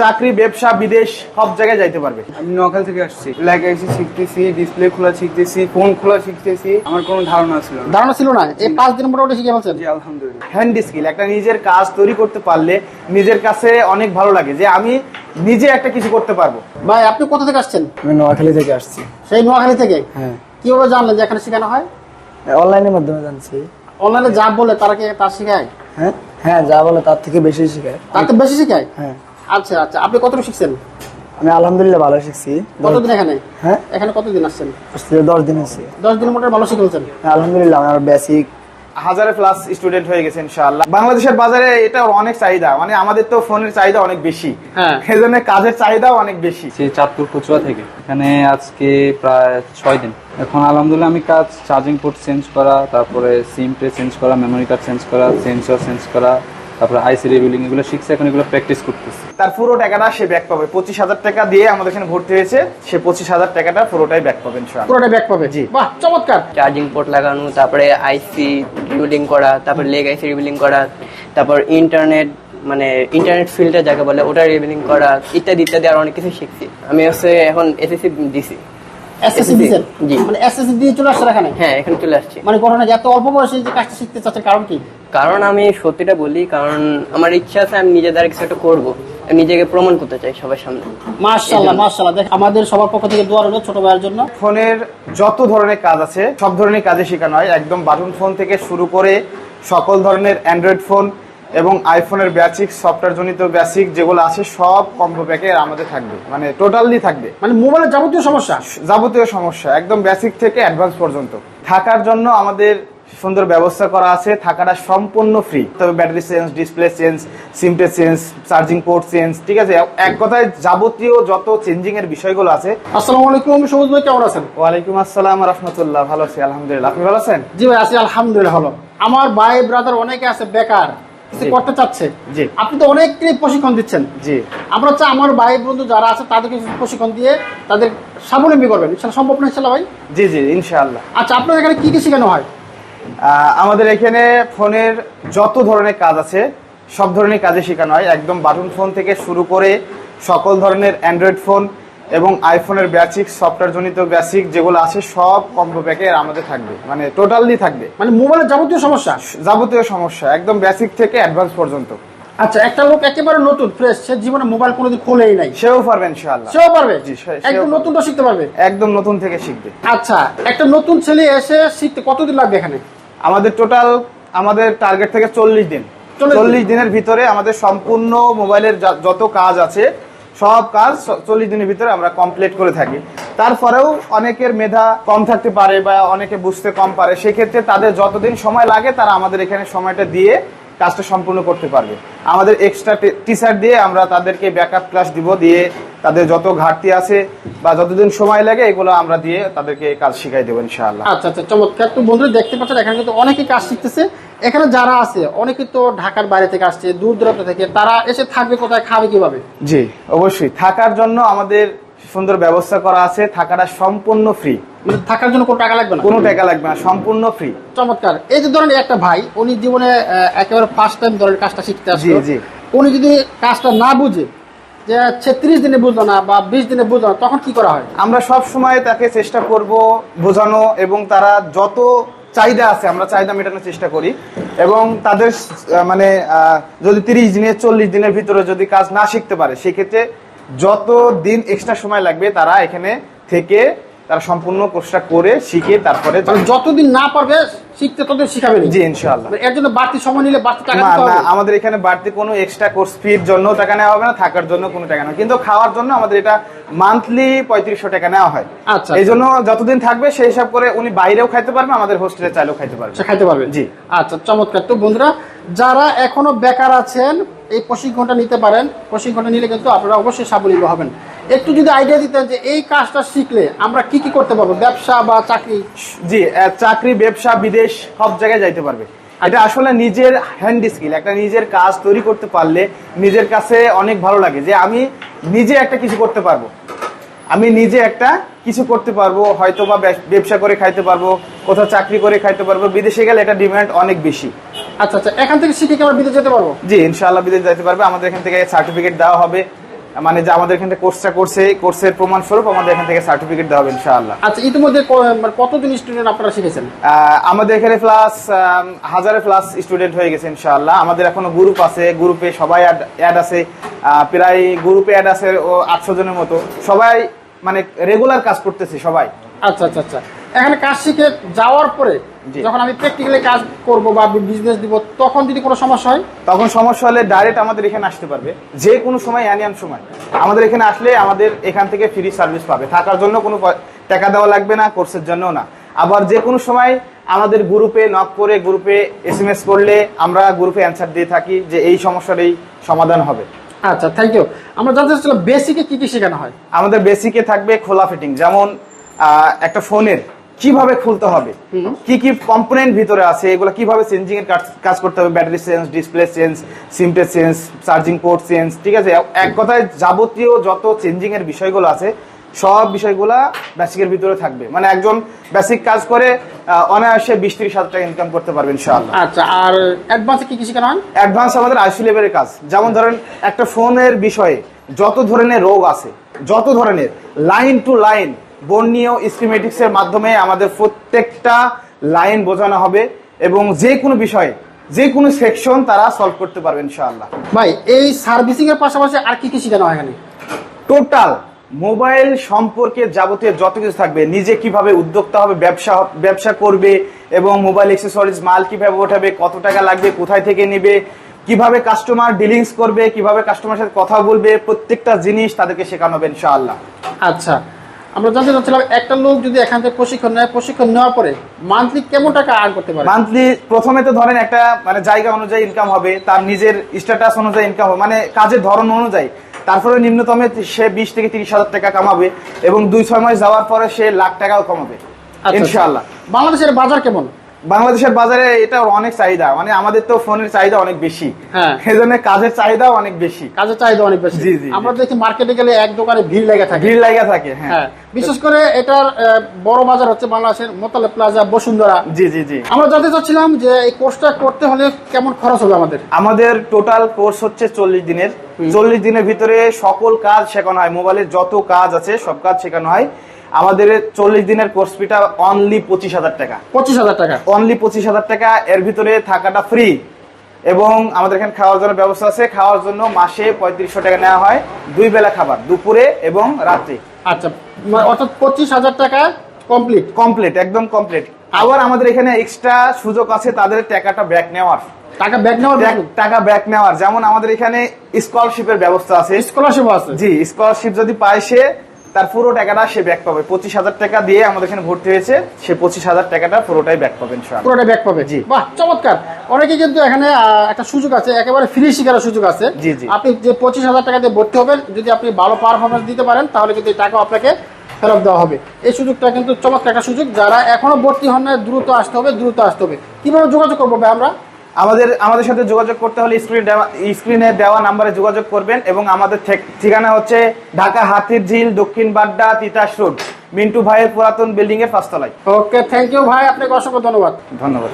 চাকরি ব্যবসা বিদেশ সব জায়গায় যাইতে পারবে। আমি নোয়াখালী থেকে আসছি। লেখাইছি শিখতেছি ডিসপ্লে খোলা শিখতেছি ফোন খোলা শিখতেছি। আমার কোনো ধারণা ছিল না। ধারণা ছিল না। এই পাঁচ দিন মোটামুটি শিখে ফেলছেন? জি আলহামদুলিল্লাহ। হ্যান্ড স্কিল একটা নিজের কাজ তৈরি করতে পারলে নিজের কাছে অনেক ভালো লাগে যে আমি নিজে একটা কিছু করতে পারব। ভাই আপনি কোথা থেকে আসছেন? আমি নোয়াখালী থেকে আসছি। সেই নোয়াখালী থেকে? হ্যাঁ। কীভাবে জানলেন যে এখানে শেখানো হয়? অনলাইনের মাধ্যমে জানছি। অনলাইনে যা বলে তারা কি তার শেখায়? হ্যাঁ? হ্যাঁ যা বলে তার থেকে বেশি শিখায়। তার তো বেশি শেখায়? হ্যাঁ। আচ্ছা আচ্ছা। আপনি কতটুকু শিখছেন? আমি আলহামদুলিল্লাহ ভালো শিখছি। কতদিন এখানে? হ্যাঁ? এখানে কতদিন আসছেন? আসছি দশ দিন হয়েছে দশ দিন মোটামুটি ভালো শিখে ফেলছেন? আলহামদুলিল্লাহ আমার বেসিক হাজারে প্লাস স্টুডেন্ট হয়ে গেছে ইনশাআল্লাহ। বাংলাদেশের বাজারে এটা অনেক চাহিদা। মানে আমাদের তো ফোনের চাহিদা অনেক বেশি। হ্যাঁ। এই কাজের চাহিদাও অনেক বেশি। সে চাঁদপুর খুচরা থেকে। এখানে আজকে প্রায় ছয় দিন। এখন আলহামদুলিল্লাহ আমি কাজ চার্জিং পোর্ট চেঞ্জ করা তারপরে সিম ট্রে চেঞ্জ করা মেমোরি কার্ড চেঞ্জ করা সেন্সর চেঞ্জ করা। তারপরে আইসি রিবিলিং এগুলো শিখছে এখন এগুলো প্র্যাকটিস করতেছি। তার পুরো টাকাটা সে ব্যাক পাবে। পঁচিশ হাজার টাকা দিয়ে আমাদের এখানে ভর্তি হয়েছে সে পঁচিশ হাজার টাকাটা পুরোটাই ব্যাক পাবে ইনশাআল্লাহ পুরোটা ব্যাক পাবে? জি। বাহ চমৎকার! চার্জিং পোর্ট লাগানো তারপরে আইসি রিবিলিং করা তারপরে লেগ আইসি রিবিলিং করা তারপর ইন্টারনেট মানে ইন্টারনেট ফিল্ডে যাকে বলে ওটা রিবিলিং করা ইত্যাদি ইত্যাদি আর অনেক কিছু শিখছি। আমি হচ্ছে এখন এসএসসি দিছি। এসএসসি দিয়েছেন? জি। মানে এসএসসি দিয়ে চলে আসছেন এখানে? হ্যাঁ এখানে চলে আসছি। মানে ঘটনা যে এত অল্প বয়সে যে কাজটা শিখতে চাচ্ছেন কারণ কি? কারণ আমি সত্যিটা বলি কারণ আমার ইচ্ছা আছে আমি নিজে দ্বারা কিছু একটা করব। আমি নিজেকে প্রমাণ করতে চাই সবার সামনে। দেখ আমাদের সবার পক্ষ থেকে দোয়া রইল ছোট ভাইয়ের জন্য। ফোনের যত ধরনের কাজ আছে সব ধরনের কাজে শেখানো হয়। একদম বাটন ফোন থেকে শুরু করে সকল ধরনের অ্যান্ড্রয়েড ফোন এবং আইফোনের বেসিক সফটওয়্যার জনিত বেসিক যেগুলো আছে সব কম্বো প্যাকে আমাদের থাকবে। মানে টোটালি থাকবে। মানে মোবাইলের যাবতীয় সমস্যা? যাবতীয় সমস্যা একদম বেসিক থেকে অ্যাডভান্স পর্যন্ত। থাকার জন্য আমাদের সুন্দর ব্যবস্থা করা আছে থাকাটা সম্পূর্ণ ফ্রি তবে ব্যাটারি চেঞ্জ ডিসপ্লে চেঞ্জ সিমটে চেঞ্জ চার্জিং পোর্ট চেঞ্জ ঠিক আছে? এক কথায় যাবতীয় যত চেঞ্জিং এর বিষয়গুলো আছে। আসসালামু আলাইকুম সবুজ ভাই কেমন আছেন? ওয়ালাইকুম আসসালাম রহমতুল্লাহ ভালো আছি আলহামদুলিল্লাহ। আপনি ভালো আছেন? জি ভাই আছি আলহামদুলিল্লাহ ভালো। আমার ভাই ব্রাদার অনেকে আছে বেকার। কিছু করতে চাচ্ছে। জি। আপনি তো অনেককে প্রশিক্ষণ দিচ্ছেন। জি। আমরা হচ্ছে আমার ভাই বন্ধু যারা আছে তাদেরকে প্রশিক্ষণ দিয়ে তাদের স্বাবলম্বী করবেন। ইনশাল্লাহ সম্ভব না ইনশাল্লাহ ভাই? জি জি ইনশাআল্লাহ। আচ্ছা আপনার এখানে কি কি শেখানো হয়? আমাদের এখানে ফোনের যত ধরনের কাজ আছে সব ধরনের কাজে শেখানো হয়। একদম বাটন ফোন থেকে শুরু করে সকল ধরনের অ্যান্ড্রয়েড ফোন এবং আইফোনের বেসিক সফটওয়্যার জনিত বেসিক যেগুলো আছে সব কম্বো প্যাকে আমাদের থাকবে। মানে টোটালি থাকবে। মানে মোবাইলের যাবতীয় সমস্যা? যাবতীয় সমস্যা একদম বেসিক থেকে অ্যাডভান্স পর্যন্ত। আচ্ছা একটা লোক একেবারে নতুন ফ্রেশ সে জীবনে মোবাইল কোনোদিন খোলেই নাই। সেও পারবে ইনশাআল্লাহ। সেও পারবে? জি, সেও একদম নতুন তো শিখতে পারবে? একদম নতুন থেকে শিখবে। আচ্ছা একটা নতুন ছেলে এসে শিখতে কতদিন লাগবে এখানে? আমাদের টোটাল আমাদের টার্গেট থেকে চল্লিশ দিন। 40 চল্লিশ দিনের ভিতরে আমাদের সম্পূর্ণ মোবাইলের যত কাজ আছে সব কাজ চল্লিশ দিনের ভিতরে আমরা কমপ্লিট করে থাকি। তারপরেও অনেকের মেধা কম থাকতে পারে বা অনেকে বুঝতে কম পারে, সেক্ষেত্রে তাদের যতদিন সময় লাগে তারা আমাদের এখানে সময়টা দিয়ে কাজটা সম্পূর্ণ করতে পারবে। আমাদের এক্সট্রা টিচার দিয়ে আমরা তাদেরকে ব্যাকআপ ক্লাস দিব, দিয়ে তাদের যত ঘাটতি আছে বা যতদিন সময় লাগে এগুলো আমরা দিয়ে তাদেরকে কাজ শিখাই দেবো ইনশাআল্লাহ। আচ্ছা আচ্ছা চমৎকার। তো বন্ধুরা, দেখতে পাচ্ছেন, এখানে কিন্তু অনেকে কাজ শিখতেছে। এখানে যারা আছে অনেকে তো ঢাকার বাইরে থেকে আসছে দূর দূরান্ত থেকে তারা এসে থাকবে কোথায় খাবে কীভাবে? জি অবশ্যই। থাকার জন্য আমাদের সুন্দর ব্যবস্থা করা আছে থাকাটা সম্পূর্ণ ফ্রি মানে থাকার জন্য কোনো টাকা লাগবে না? কোনো টাকা লাগবে না সম্পূর্ণ ফ্রি চমৎকার। এই যে ধরেন একটা ভাই উনি জীবনে একেবারে ফার্স্ট টাইম ধরেন কাজটা শিখতে আসছে জি, জি। উনি যদি কাজটা না বুঝে যে ছেত্রিশ দিনে বুঝলো না বা বিশ দিনে বুঝলো না তখন কি করা হয়? আমরা সব সময় তাকে চেষ্টা করব বোঝানো এবং তারা যত চাহিদা আছে, আমরা চাহিদা মেটানোর চেষ্টা করি। এবং তাদের মানে যদি তিরিশ দিনে, চল্লিশ দিনের ভিতরে যদি কাজ না শিখতে পারে, সেক্ষেত্রে যত দিন এক্সট্রা সময় লাগবে, তারা এখানে থেকে তারা সম্পূর্ণ কোর্সটা করে শিখে তারপরে মানে যতদিন না পারবে শিখতে ততদিন শিখাবে জি ইনশাআল্লাহ। এর জন্য বাড়তি সময় নিলে বাড়তি টাকা না না আমাদের এখানে বাড়তি কোনো এক্সট্রা কোর্স ফির জন্য টাকা নেওয়া হবে না থাকার জন্য কোনো টাকা নেওয়া কিন্তু খাওয়ার জন্য আমাদের এটা মান্থলি পঁয়ত্রিশশো টাকা নেওয়া হয়। আচ্ছা, এই জন্য যতদিন থাকবে সেই হিসাব করে উনি বাইরেও খাইতে পারবে আমাদের হোস্টেলে চাইলেও খাইতে পারবে। খাইতে পারবে? জি। আচ্ছা চমৎকার। তো বন্ধুরা যারা এখনও বেকার আছেন এই প্রশিক্ষণটা নিতে পারেন। প্রশিক্ষণটা নিলে কিন্তু আপনারা অবশ্যই স্বাবলম্বী হবেন। একটু যদি আইডিয়া দিতেন যে এই কাজটা শিখলে আমরা কি কি করতে পারব? ব্যবসা বা চাকরি? জি চাকরি ব্যবসা বিদেশ সব জায়গায় যাইতে পারবে। এটা আসলে নিজের হ্যান্ড স্কিল একটা নিজের কাজ তৈরি করতে পারলে নিজের কাছে অনেক ভালো লাগে যে আমি নিজে একটা কিছু করতে পারব। আমি নিজে একটা কিছু করতে পারব হয়তো বা ব্যবসা করে খাইতে পারব কোথাও চাকরি করে খাইতে পারব বিদেশে গেলে এটা ডিমান্ড অনেক বেশি। আচ্ছা আচ্ছা এখান থেকে শিখে কি আমরা বিদেশ যেতে পারব? জি ইনশাআল্লাহ বিদেশ যাইতে পারবে। আমাদের এখান থেকে সার্টিফিকেট দেওয়া হবে। মানে যে আমাদের এখান থেকে কোর্সটা করছে কোর্সের প্রমাণ স্বরূপ আমাদের এখান থেকে সার্টিফিকেট দেওয়া হবে ইনশাআল্লাহ। আচ্ছা ইতিমধ্যে মানে কতজন স্টুডেন্ট আপনারা শিখেছেন? আমাদের এখানে প্লাস হাজারে প্লাস স্টুডেন্ট হয়ে গেছে ইনশাআল্লাহ। আমাদের এখনও গ্রুপ আছে গ্রুপে সবাই অ্যাড আছে। প্রায় গ্রুপে অ্যাড আছে ও আটশো জনের মতো। সবাই মানে রেগুলার কাজ করতেছে সবাই। আচ্ছা আচ্ছা আচ্ছা। এখানে কাজ শিখে যাওয়ার পরে। যখন আমি প্র্যাকটিক্যালি কাজ করব বা বিজনেস দিব তখন যদি কোনো সমস্যা হয়? তখন সমস্যা হলে ডাইরেক্ট আমাদের এখানে আসতে পারবে। যে কোনো সময় অ্যানিয়ান সময়। আমাদের এখানে আসলে আমাদের এখান থেকে ফ্রি সার্ভিস পাবে। থাকার জন্য কোনো টাকা দেওয়া লাগবে না কোর্সের জন্যও না। আবার যে কোনো সময় আমাদের গ্রুপে নক করে গ্রুপে এস এম এস করলে আমরা গ্রুপে অ্যান্সার দিয়ে থাকি যে এই সমস্যার এই সমাধান হবে। আচ্ছা থ্যাংক ইউ আমরা জানতে চাচ্ছিলাম বেসিকে কি কি শেখানো হয়? আমাদের বেসিকে থাকবে খোলা ফিটিং যেমন একটা ফোনের কীভাবে খুলতে হবে? কি কি কম্পোনেন্ট ভিতরে আছে? এগুলো কীভাবে চেঞ্জিং এর কাজ- করতে হবে? ব্যাটারি চেঞ্জ ডিসপ্লে চেঞ্জ সিমটে চেঞ্জ চার্জিং পোর্ট চেঞ্জ ঠিক আছে? এক কথায় যাবতীয় যত চেঞ্জিং এর বিষয়গুলো আছে সব বিষয়গুলা বেসিকের ভিতরে থাকবে। মানে একজন বেসিক কাজ করে অনায়াসে বিশ ত্রিশ হাজার টাকা ইনকাম করতে পারবে ইনশাআল্লাহ। আচ্ছা আর অ্যাডভান্স কি কি শেখানো হয়? অ্যাডভান্স আমাদের আইসি লেভেলের কাজ। যেমন ধরেন একটা ফোনের বিষয়ে যত ধরনের রোগ আছে যত ধরনের লাইন টু লাইন বর্ণীয় স্কিমেটিক্স এর মাধ্যমে আমাদের প্রত্যেকটা লাইন বোঝানো হবে এবং যে কোনো বিষয়ে যে কোনো সেকশন তারা সলভ করতে পারবে ইনশাআল্লাহ। ভাই এই সার্ভিসিং এর পাশাপাশি আর কি কি শেখানো হয় এখানে? টোটাল মোবাইল সম্পর্কে যাবতীয় যত কিছু থাকবে নিজে কীভাবে উদ্যোক্তা হবে ব্যবসা ব্যবসা করবে এবং মোবাইল এক্সেসরিজ মাল কীভাবে ওঠাবে কত টাকা লাগবে কোথায় থেকে নেবে কীভাবে কাস্টমার ডিলিংস করবে কীভাবে কাস্টমার সাথে কথা বলবে প্রত্যেকটা জিনিস তাদেরকে শেখানো হবে ইনশাআল্লাহ। আচ্ছা আমরা জানতে চাচ্ছিলাম একটা লোক যদি এখান থেকে প্রশিক্ষণ নেয় প্রশিক্ষণ নেওয়ার পরে মান্থলি কেমন টাকা আর্ন করতে পারে? মান্থলি প্রথমে তো ধরেন একটা মানে জায়গা অনুযায়ী ইনকাম হবে তার নিজের স্ট্যাটাস অনুযায়ী ইনকাম হবে মানে কাজের ধরন অনুযায়ী। তারপরে নিম্নতমে সে বিশ থেকে তিরিশ হাজার টাকা কামাবে এবং দুই ছয় মাস যাওয়ার পরে সে লাখ টাকাও কমাবে ইনশাল্লাহ ইনশাআল্লাহ। বাংলাদেশের বাজার কেমন? বাংলাদেশের বাজারে এটা অনেক চাহিদা মানে আমাদের তো ফোনের চাহিদা অনেক বেশি। হ্যাঁ। জন্য কাজের চাহিদাও অনেক বেশি। কাজের চাহিদা অনেক বেশি। জি, জি, জি। আমরা দেখি মার্কেটে গেলে এক দোকানে ভিড় লেগে থাকে। ভিড় লাগা থাকে হ্যাঁ। হ্যাঁ বিশেষ করে এটার বড় বাজার হচ্ছে বাংলাদেশের মোতালে প্লাজা বসুন্ধরা। জি জি জি। আমরা জানতে চাচ্ছিলাম যে এই কোর্সটা করতে হলে কেমন খরচ হবে আমাদের? আমাদের টোটাল কোর্স হচ্ছে চল্লিশ দিনের। চল্লিশ দিনের ভিতরে সকল কাজ শেখানো হয়। মোবাইলের যত কাজ আছে সব কাজ শেখানো হয়। আমাদের চল্লিশ দিনের কোর্স ফিটা অনলি পঁচিশ হাজার টাকা। পঁচিশ হাজার টাকা। অনলি পঁচিশ হাজার টাকা এর ভিতরে থাকাটা ফ্রি এবং আমাদের এখানে খাওয়ার জন্য ব্যবস্থা আছে খাওয়ার জন্য মাসে পঁয়ত্রিশশো টাকা নেওয়া হয় দুই বেলা খাবার দুপুরে এবং রাত্রে। আচ্ছা মানে অর্থাৎ পঁচিশ হাজার টাকা কমপ্লিট কমপ্লিট একদম কমপ্লিট আবার আমাদের এখানে এক্সট্রা সুযোগ আছে তাদের টাকাটা ব্যাক নেওয়ার। টাকা ব্যাক নেওয়ার টাক- টাকা ব্যাক নেওয়ার। যেমন আমাদের এখানে স্কলারশিপের ব্যবস্থা আছে। স্কলারশিপ আছে। জি স্কলারশিপ যদি পায় সে তার পুরো টাকাটা সে ব্যাক পাবে। পঁচিশ হাজার টাকা দিয়ে আমাদের এখানে ভর্তি হয়েছে সে পঁচিশ হাজার টাকাটা পুরোটাই ব্যাক পাবেন ইনশাআল্লাহ। পুরোটা ব্যাক পাবে। জি। বাহ চমৎকার। অনেকে কিন্তু এখানে একটা সুযোগ আছে একেবারে ফ্রি শিখার সুযোগ আছে। জি, জি। আপনি যে পঁচিশ হাজার টাকা দিয়ে ভর্তি হবেন যদি আপনি ভালো পারফরমেন্স দিতে পারেন তাহলে কিন্তু এই টাকা আপনাকে ফেরত দেওয়া হবে। এই সুযোগটা কিন্তু চমৎকার একটা সুযোগ। যারা এখনও ভর্তি হন না দ্রুত আসতে হবে দ্রুত আসতে হবে। কীভাবে যোগাযোগ করব আমরা? আমাদের আমাদের সাথে যোগাযোগ করতে হলে স্ক্রিনে দেওয়া স্ক্রিনে দেওয়া নাম্বারে যোগাযোগ করবেন এবং আমাদের ঠিক- ঠিকানা হচ্ছে ঢাকা হাতির ঝিল দক্ষিণ বাড্ডা তিতাস রোড। মিন্টু ভাইয়ের পুরাতন বিল্ডিং এর পাঁচতলায়। ওকে থ্যাংক ইউ ভাই আপনাকে অসংখ্য ধন্যবাদ। ধন্যবাদ।